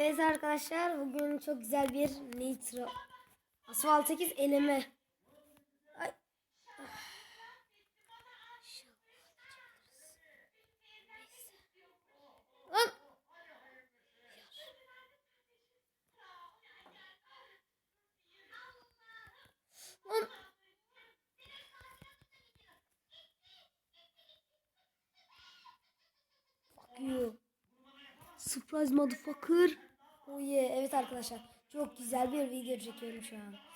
Evet arkadaşlar bugün çok güzel bir nitro asfalt 8 eleme Ay. Ah. Şey Lan. Lan. Surprise motherfucker. Oh yeah. Evet arkadaşlar. Çok güzel bir video çekiyorum şu an.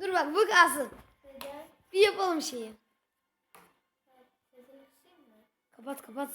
Dur bak bu kalsın. Neden? Bir yapalım şeyi. Kapat kapat.